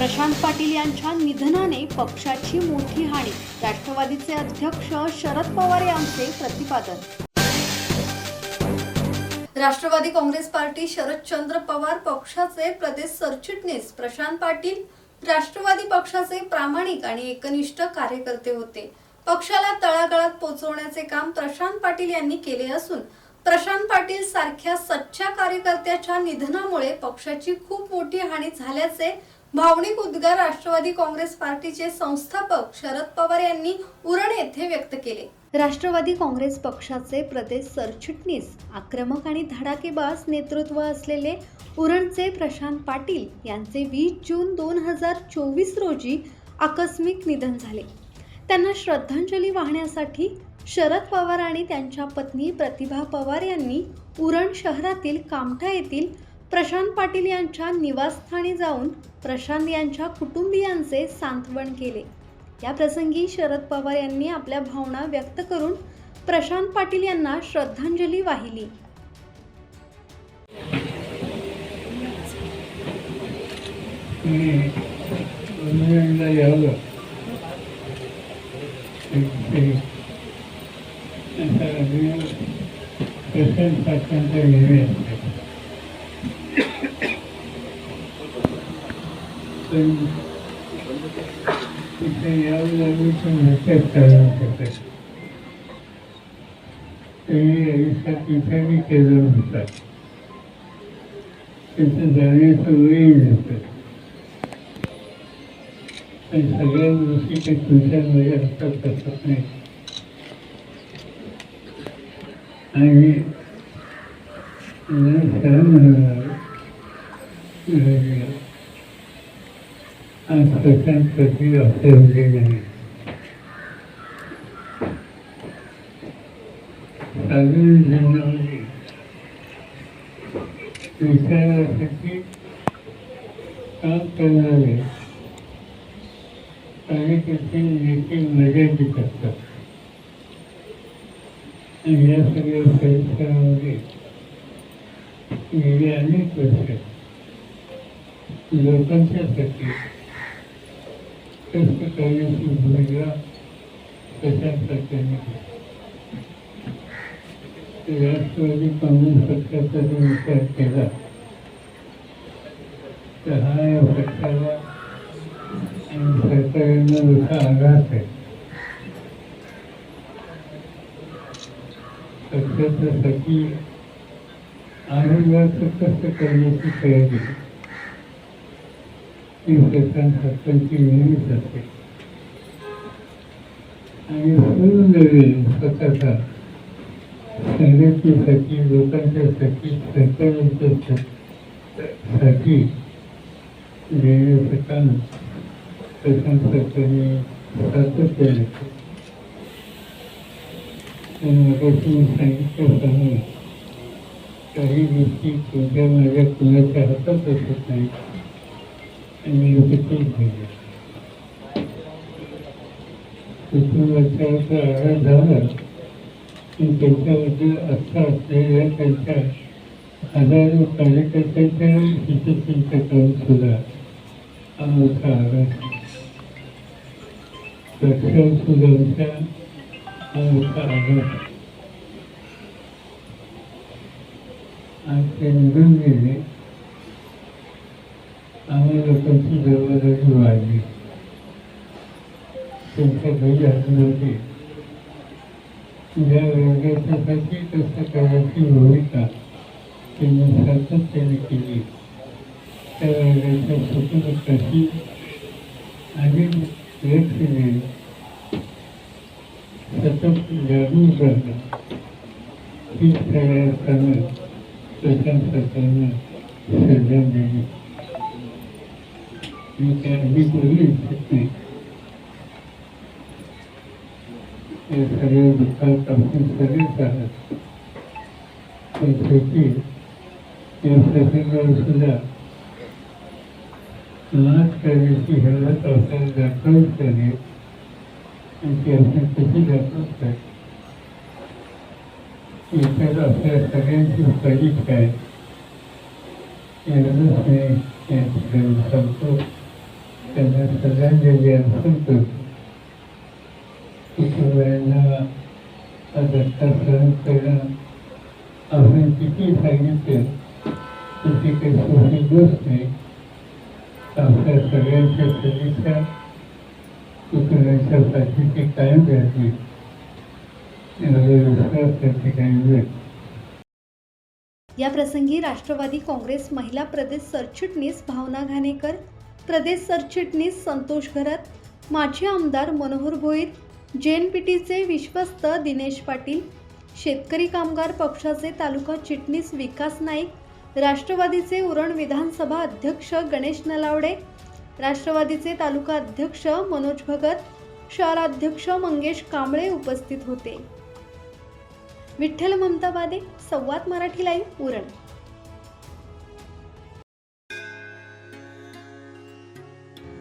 प्रशांत पाटील यांच्या निधनाने पक्षाची मोठी हानी. राष्ट्रवादीचे अध्यक्ष शरद पवार यांचे प्रतिपादन. राष्ट्रवादी काँग्रेस पार्टी शरदचंद्र पवार पक्षाचे प्रदेश सरचिटणीस प्रशांत पाटील राष्ट्रवादी पक्षाचे प्रामाणिक आणि एकनिष्ठ कार्यकर्ते होते. पक्षाला तळागाळात पोहोचवण्याचे काम प्रशांत पाटील यांनी केले असून प्रशांत पाटील सारख्या सच्च्या कार्यकर्त्याच्या निधनामुळे पक्षाची खूप मोठी हानी झाल्याचे भावनिक उद्गार राष्ट्रवादी काँग्रेस पार्टीचे संस्थापक शरद पवार यांनी उरण येथे व्यक्त केले. राष्ट्रवादी काँग्रेस पक्षाचे प्रदेश सरचिटणीस आक्रमक आणि धडाकेबाज नेतृत्व असलेले उरणचे प्रशांत पाटील यांचे वीस जून दोन हजार चोवीस रोजी आकस्मिक निधन झाले. त्यांना श्रद्धांजली वाहण्यासाठी शरद पवार आणि त्यांच्या पत्नी प्रतिभा पवार यांनी उरण शहरातील कामठा येथील प्रशांत पाटील यांच्या निवासस्थानी जाऊन प्रशांत यांच्या कुटुंबियांचे सांत्वन केले. या प्रसंगी शरद पवार यांनी आपल्या भावना व्यक्त करून प्रशांत पाटील यांना श्रद्धांजली वाहिली. तिथे यावं लागलं तर नक्कीच करू शकत तुम्ही आयुष्यात तिथे मी केलं होतं तिथं जाण्याचं वेळ नसतं पण सगळ्या गोष्टी काही तुमच्यामध्ये असतात तसंच नाही आणि सहन आज प्रशांत प्रति असले नाही साधारण जीवनामध्ये विचारासाठी काम करणारे कार्यकर्ते देखील मर्यादित असतात आणि या सगळ्या परिसरामध्ये गेली अनेक वर्ष लोकांच्यासाठी कष्ट करण्याची भूमिका प्रशांत त्यांनी राष्ट्रवादी काँग्रेस पक्षाचा जो विचार केला तर हा या पक्षाला आणि सरकारला मोठा आघात आहे पक्षासाठी आरोग्याचं कष्ट करण्याची तयारी. ही प्रशांत नेहमीच असते आणि सोडून स्वतःचा लोकांच्यासाठी सरकारांच्या साठी देण्याचं काम प्रशांत सरकारने सातत्याने काही गोष्टी तुमच्या माझ्या कुणाच्या हातात असत नाही आणि लोकच घ्यायचे कुटुंबाचा आघात झाला की त्यांच्याबद्दल आस्था असलेल्या त्यांच्या हजारो कार्यकर्त्यांच्या हितचिंता करून सुद्धा हा मोठा आघात पक्षावर सुद्धा आणि लोकांची जबाबदारी वाढली. त्यांच्या घरी नव्हती ज्या वर्गाच्यासाठी कष्ट करण्याची भूमिका त्यांनी सातत्याने केली. त्या वर्गाच्या कुटुंबासाठी अनेक व्यक्तीने सतत जागून राहणं ही सगळ्या करणं प्रशांत सरकारनं श्रद्धांजली मी त्या मी बोलू इच्छित नाही हे सगळे दुःखात आपण सगळेच आहात पण शेवटी या प्रसंगावर सुद्धा नाच करण्याची हिंमत आपल्याला दाखवून पाहिजे आणि ती आपण कशी दाखवत आहे याच्यात आपल्या सगळ्यांची परीक्षा आहे एवढंच मी या ठिकाणी सांगतो त्यांना सगळ्यांना जे असेल कुटुंबियांना धक्का सहन करणं आपण किती सांगितलं तशी काही सोपी गोष्ट नाही आपल्या सगळ्यांच्या सदिच्छा कुटुंबाच्या पाठीशी कायम राहतील या प्रसंगी राष्ट्रवादी काँग्रेस महिला प्रदेश सरचिटणीस भावना घाणेकर प्रदेश सरचिटणीस संतोष घरत माजी आमदार मनोहर भोईर टीचे विश्वस्त दिनेश पाटील शेतकरी कामगार पक्षाचे तालुका चिटणीस विकास नाईक राष्ट्रवादीचे उरण विधानसभा अध्यक्ष गणेश नलावडे राष्ट्रवादीचे तालुका अध्यक्ष मनोज भगत शहराध्यक्ष मंगेश कांबळे उपस्थित होते. विठ्ठल ममताबादे संवाद मराठी लाईव्ह उरण.